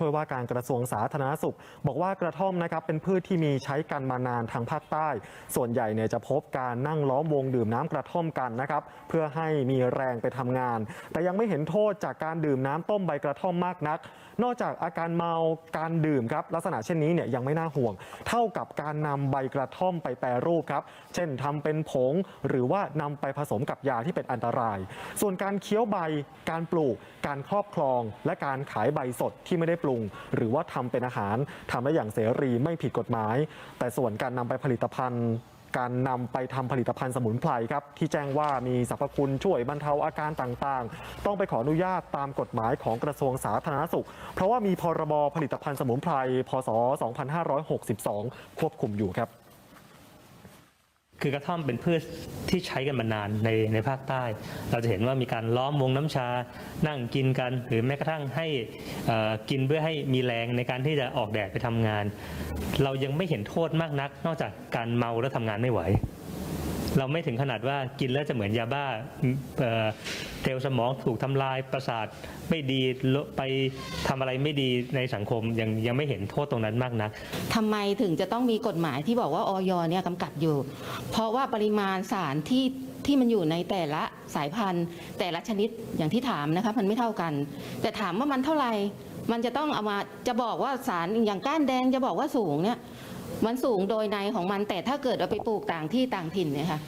เพื่อว่าการกระทรวงสาธารณสุข บอกว่ากระท่อมนะครับเป็นพืชที่มีใช้กันมานานทางภาคใต้ ส่วนใหญ่เนี่ยจะพบการนั่งล้อมวงดื่มน้ำกระท่อมกันนะครับเพื่อให้มีแรงไปทำงาน แต่ยังไม่เห็นโทษจากการดื่มน้ำต้มใบกระท่อมมากนัก นอกจากอาการเมาการดื่มครับลักษณะเช่นนี้เนี่ยยังไม่น่าห่วง เท่ากับการนำใบกระท่อมไปแปรรูปครับเช่นทำเป็นผงหรือว่านำไปผสมกับยาที่เป็นอันตราย ส่วนการเคี้ยวใบการปลูก การครอบครอง และการขายใบสดที่ไม่ได้ปลูกรุง หรือว่าทำเป็นอาหารทำได้อย่างเสรีไม่ผิดกฎหมาย แต่ส่วนการนำไปผลิตภัณฑ์การนำไปทำผลิตภัณฑ์สมุนไพรครับ ที่แจ้งว่ามีสรรพคุณช่วยบรรเทาอาการต่างๆ ต้องไปขออนุญาตตามกฎหมายของกระทรวงสาธารณสุข เพราะว่ามีพรบผลิตภัณฑ์สมุนไพรพศ 2562 ควบคุมอยู่ครับ คือกระท่อมเป็นพืชที่ใช้กันมานานในในภาคใต้ เราจะเห็นว่ามีการล้อมวงน้ำชา นั่งกินกัน หรือแม้กระทั่งให้กินเพื่อให้มีแรงในการที่จะออกแดดไปทำงาน เรายังไม่เห็นโทษมากนัก นอกจากการเมาแล้วทำงานไม่ไหว เราไม่ถึงขนาดว่ากินแล้วจะเหมือนยาบ้าเซลล์สมองถูกทำลายประสาทไม่ดีไปทำอะไรไม่ดีในสังคมยังยังไม่เห็นโทษตรงนั้นมากนักทำไมถึงจะต้องมีกฎหมายที่บอกว่าออยเนี่ยกำกับอยู่ เพราะว่าปริมาณสารที่ที่มันอยู่ในแต่ละสายพันธุ์ แต่ละชนิดอย่างที่ถามนะคะมันไม่เท่ากัน แต่ถามว่ามันเท่าไหร่มันจะต้องเอามาจะบอกว่าสารอย่างก้านแดงจะบอกว่าสูงเนี่ย มันสูงโดยในของมันแต่ถ้าเกิดเอาไปปลูกต่างที่ต่างถิ่นเนี่ยค่ะ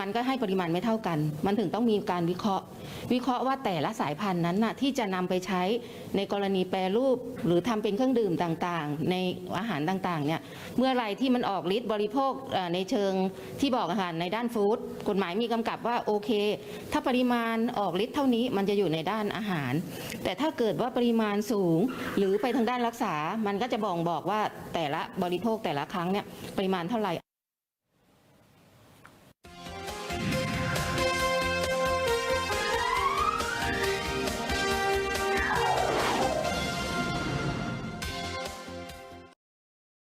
มันก็ให้ปริมาณไม่เท่ากัน มันถึงต้องมีการวิเคราะห์ วิเคราะห์ว่าแต่ละสายพันธุ์นั้นน่ะที่จะนำไปใช้ในกรณีแปรรูป หรือทำเป็นเครื่องดื่มต่างๆ ในอาหารต่างๆเนี่ยเมื่อไรที่มันออกฤทธิ์บริโภคในเชิงที่บอกอาหารในด้านฟู้ดกฎหมายมีกำกับว่าโอเค ถ้าปริมาณออกฤทธิ์เท่านี้มันจะอยู่ในด้านอาหาร แต่ถ้าเกิดว่าปริมาณสูง หรือไปทางด้านรักษา มันก็จะบ่งบอกว่าแต่ละบริโภคแต่ละครั้งเนี่ยปริมาณเท่าไหร่